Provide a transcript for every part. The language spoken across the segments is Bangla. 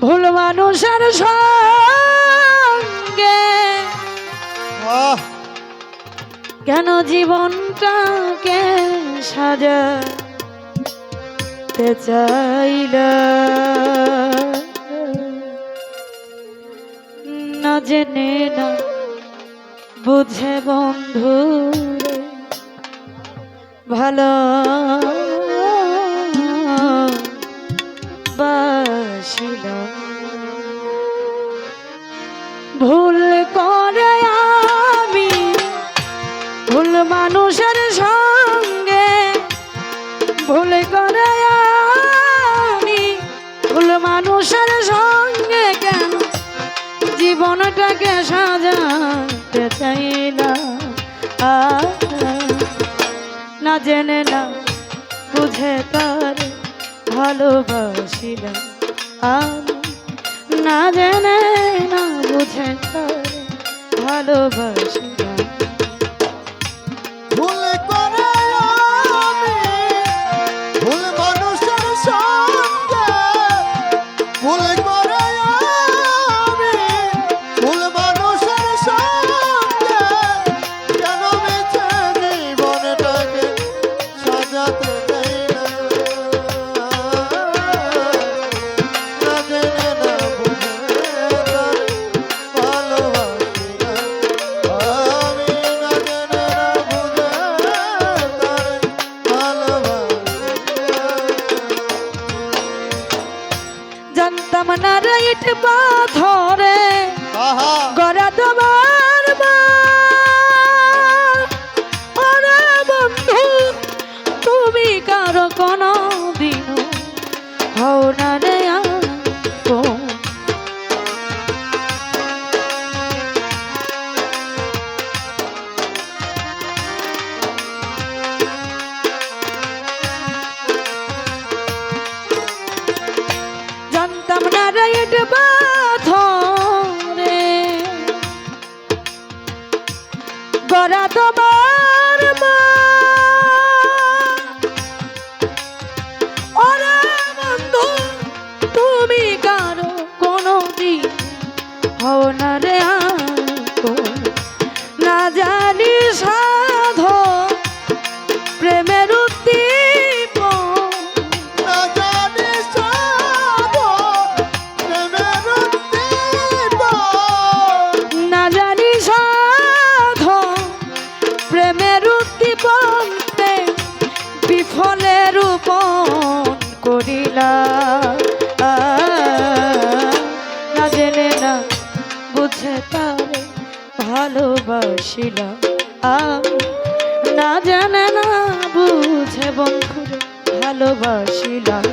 ভুল মানুষের সঙ্গে। কেন জীবনটাকে সাজাতে চাইলা? না জেনে না বুঝে বন্ধু ভালো মানুষের সঙ্গে কেন জীবনটাকে সাজাতে চাইলাম আহ, না জেনে না বুঝে তার ভালোবাসিলাম না জেনে না বুঝে তার ভালোবাসিলাম না বা পাথরে প্রেম বিফলে রূপন করিলা। না জেনে না বুঝে তারে ভালোবাসিলাম না জানে না বুঝে বন্ধুরে ভালোবাসিলাম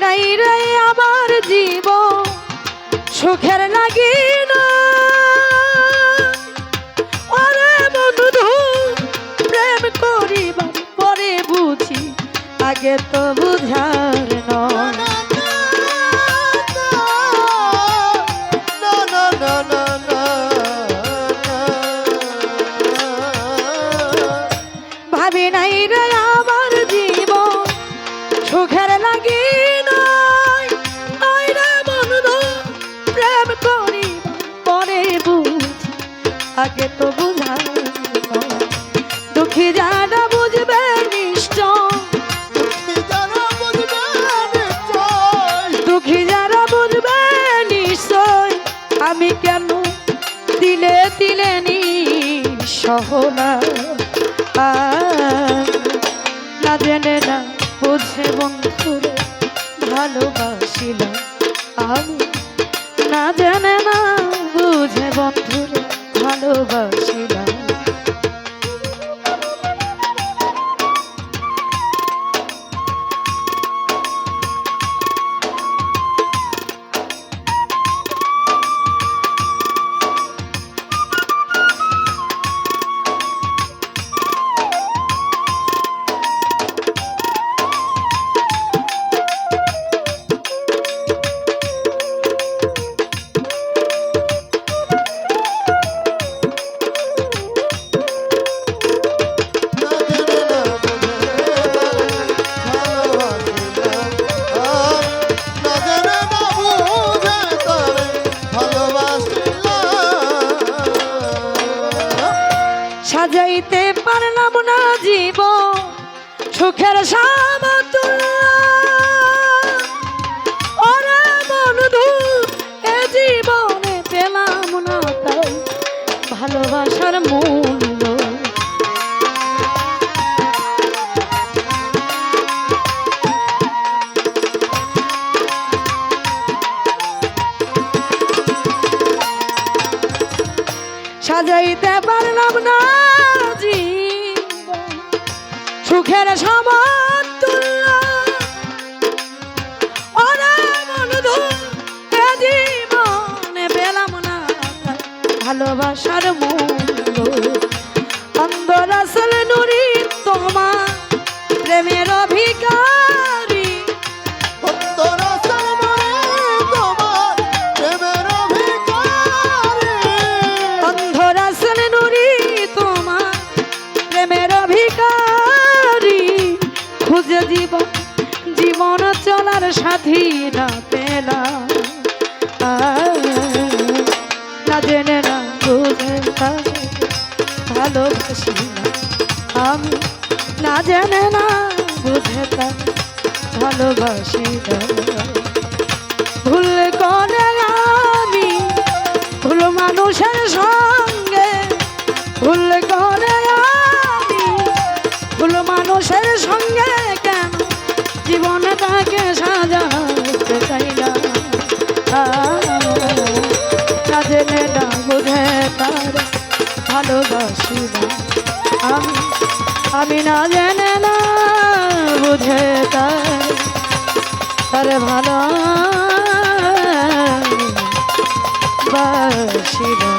নাই রে আমার জীব সুখের লাগি না ওরে বন্ধু প্রেম করিবার পরে বুঝি, আগে তো বুঝার না দুঃখী যারা বুঝবে নিশ্চয়। দুঃখী যারা বুঝবে নিশ্চয়। আমি কেন দিলে দিলে নি? সহনা না জেনে না বুঝে বন্ধুরে। সুখের ওরে বন্ধু এ জীবনে পেলাম না ভালোবাসার মূল্য। সাজাইতে পারলাম না। সুখের সমতুল্য খুঁজে জীবন জীবন চলার সাথী না। না জেনে না বুঝে ভালোবাসি না আমি। না জেনে না বুঝে তাকে ভালোবাসি না। ভুল করে আমি, ভুল মানুষের সঙ্গে মানুষের সঙ্গে কেন জীবনটাকে সাজাতে চাই না? না জেনে না বুঝে তার ভালোবাসি না। আমি আমি না জেনে না বুঝে তার তার ভালো বাসিরা